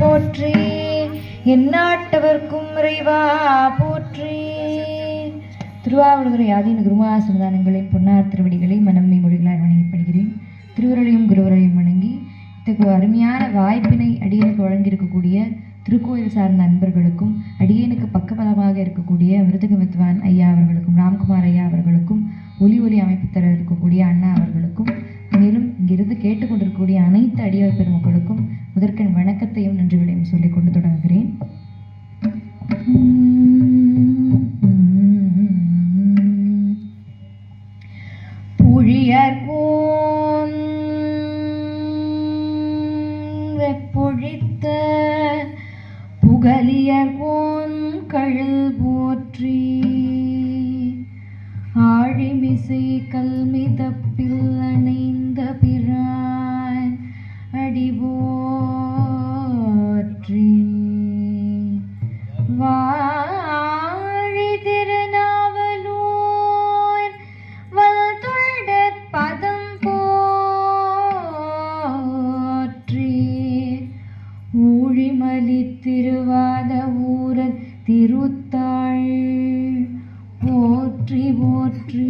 போற்றி. எந்நாட்டவர்க்கும் இறைவா போற்றி. திருவாவூதுறை ஆதீன குருமாசனதானங்களின் பொன்னார் திருவடிகளை மனம்மை மொழிகளால் வணங்கப்படுகிறேன். திருவுருளையும் குருவரையும் வணங்கி இத்தகைய அருமையான வாய்ப்பினை அடியனுக்கு வழங்கியிருக்கக்கூடிய திருக்கோயில் சார்ந்த நண்பர்களுக்கும் அடியனுக்கு பக்கபலமாக இருக்கக்கூடிய விருதுக வித்வான் ஐயா அவர்களுக்கும் ராம்குமார் ஐயா அவர்களுக்கும் ஒலி ஒலி அமைப்பு தர இருக்கக்கூடிய அண்ணா அவர்களுக்கும் மேலும் இங்கிருந்து கேட்டுக்கொண்டிருக்கக்கூடிய அனைத்து அடியார் பெருமக்களுக்கும் முதற்கண் வணக்கத்தையும் நன்றிகளையும் சொல்லிக் கொண்டு தொடங்குகிறேன். புழியர் வெப்பொழித்த புகலியர் போற்றி போற்றி.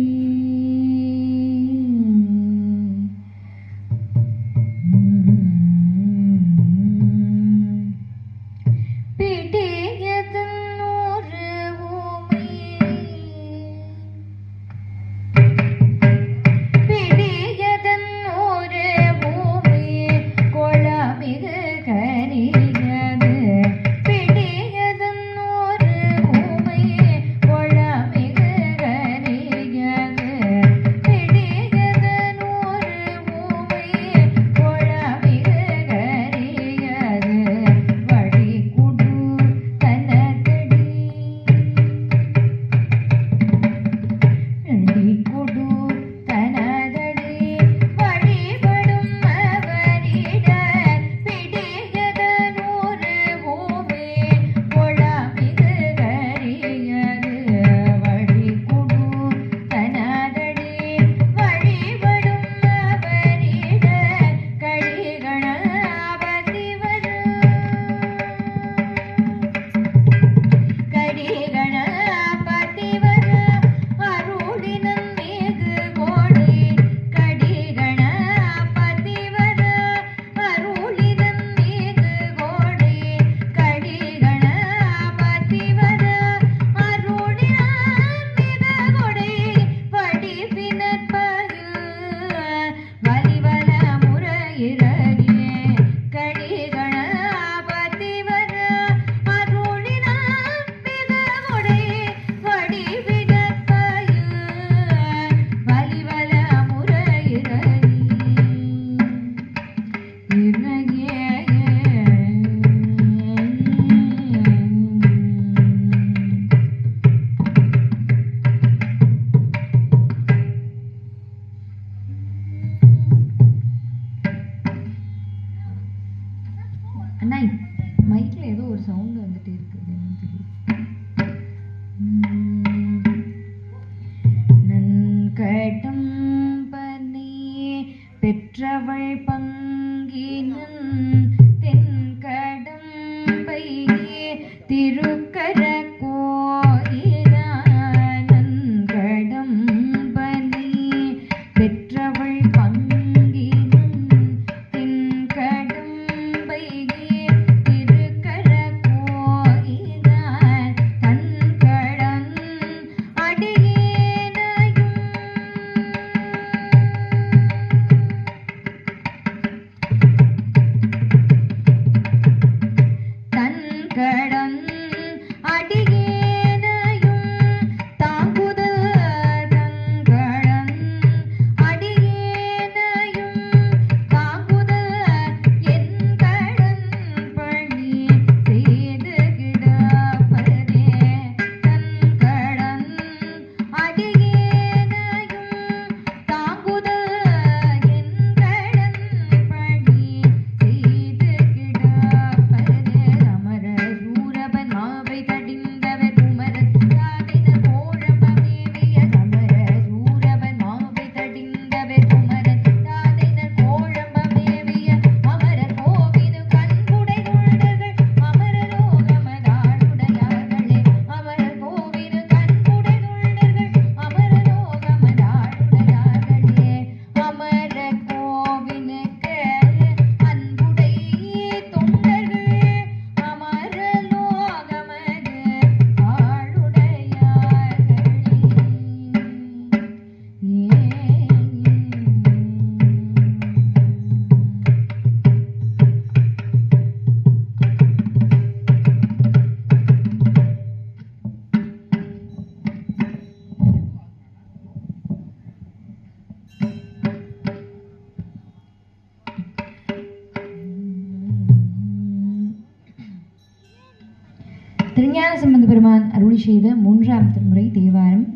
அருள் செய்த மூன்றாம் திருமுறை தேவாரம்.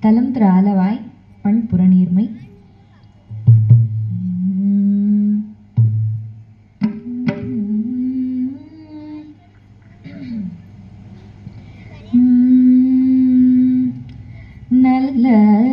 தலம் திரு ஆலவாய் பண் புறநீர்மை. நல்ல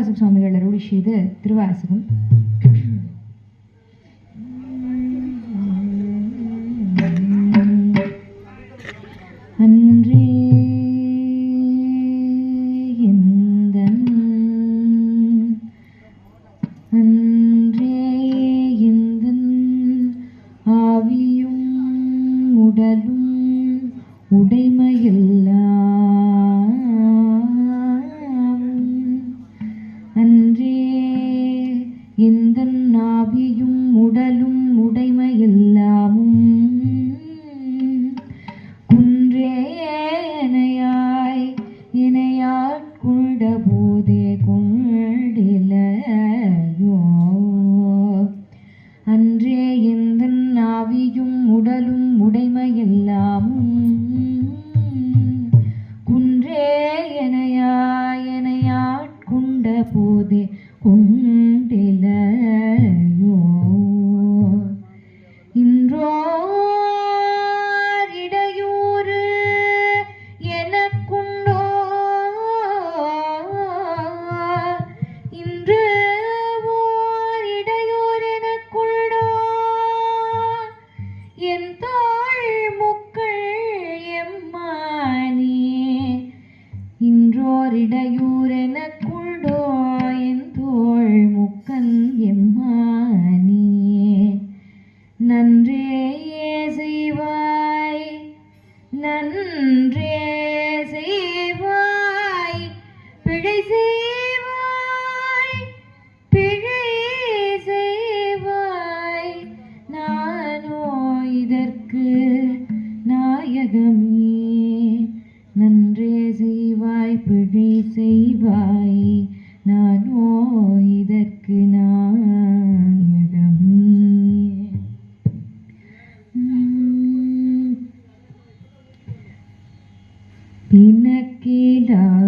திருமுறை மாணிக்கவாசக சுவாமிகள் அருளி செய்த திருவாசகம் da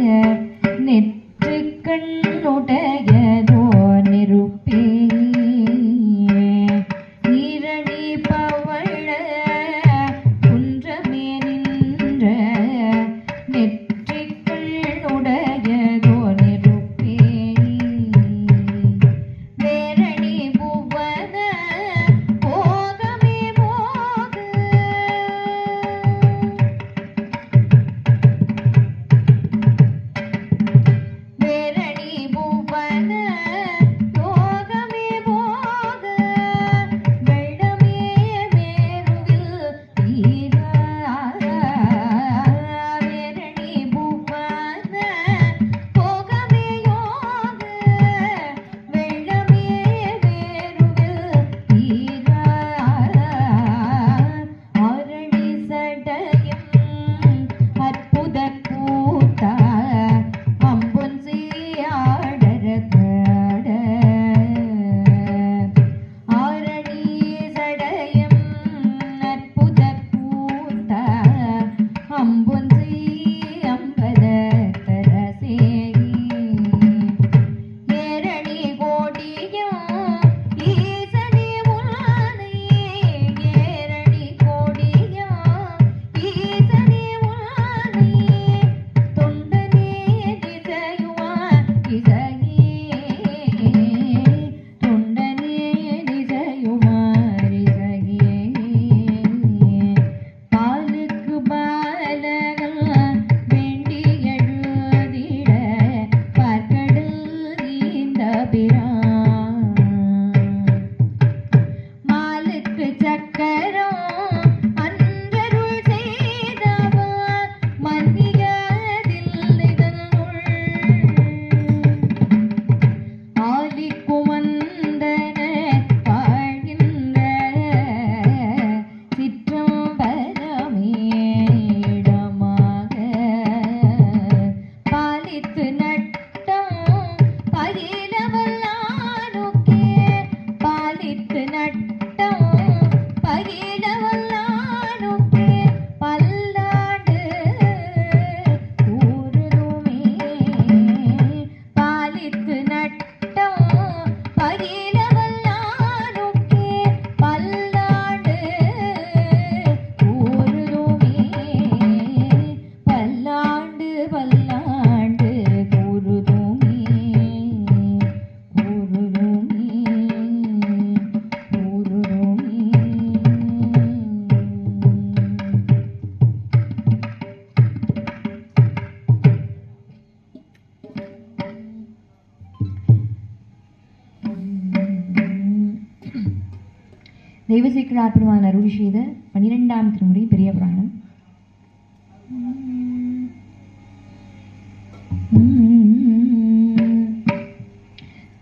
தெய்வசேகர பெருமான் அருள் செய்த பன்னிரெண்டாம் திருமுறை பெரிய புராணம்.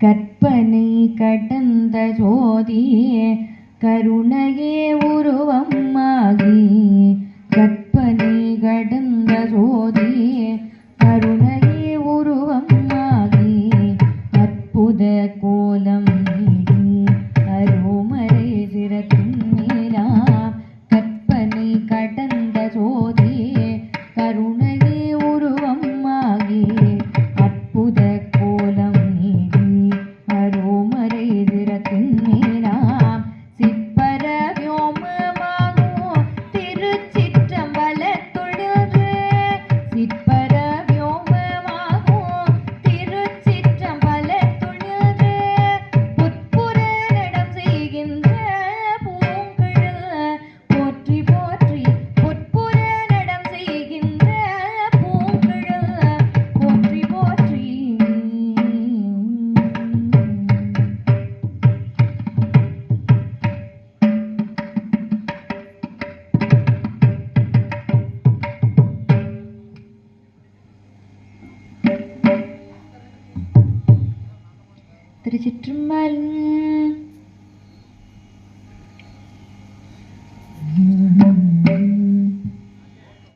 கற்பனை கடந்த ஜோதியே கருணையே உருவம் ஆகி கற்ப